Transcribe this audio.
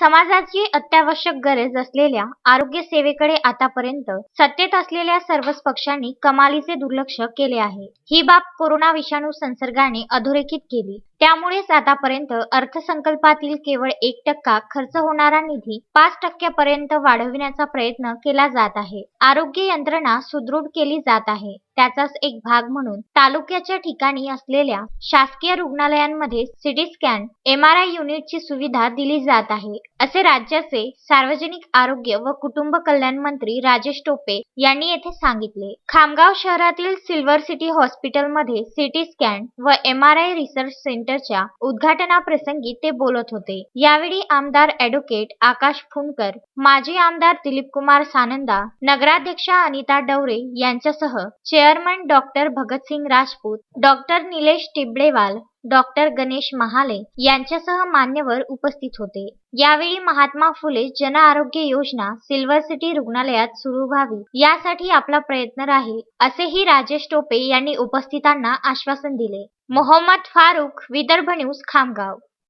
समाजाची अत्यावश्यक गरज असलेल्या आरोग्य सेवेकडे आतापर्यंत सत्तेत असलेल्या सर्वच पक्षांनी कमालीचे दुर्लक्ष केले आहे. ही बाब कोरोना विषाणू संसर्गाने अधोरेखित केली. त्यामुळेच आतापर्यंत अर्थसंकल्पातील केवळ एक टक्का खर्च होणारा निधी पाच टक्क्यापर्यंत वाढविण्याचा प्रयत्न केला जात आहे. आरोग्य यंत्रणा सुदृढ केली जात आहे. त्याचाच एक भाग म्हणून तालुक्याच्या ठिकाणी असलेल्या शासकीय रुग्णालयांमध्ये CT scan M R I युनिटची सुविधा दिली जात आहे. असे राज्याचे सार्वजनिक आरोग्य व कुटुंब कल्याण मंत्री राजेश टोपे यांनी येथे सांगितले. खामगाव शहरातील सिल्वर सिटी हॉस्पिटलमध्ये सिटी स्कॅन व एम आर आय रिसर्च सेंटरच्या उद्घाटनाप्रसंगी ते बोलत होते. यावेळी आमदार ॲडव्होकेट आकाश फुंडकर माजी आमदार दिलीप कुमार सानंदा नगराध्यक्षा अनिता डवरे यांच्यासह chairman doctor Bhagat Singh Rajput doctor Nilesh Tibdewal doctor Ganesh Mahale यांच्यासह मान्यवर उपस्थित होते. यावेळी महात्मा फुले जन आरोग्य योजना सिल्वर सिटी रुग्णालयात सुरू व्हावी यासाठी आपला प्रयत्न राहील असेही राजेश टोपे यांनी उपस्थितांना आश्वासन दिले. મોહમ્મદ ફારૂક વિદર્ભ ન્યૂઝ ખામગાંવ.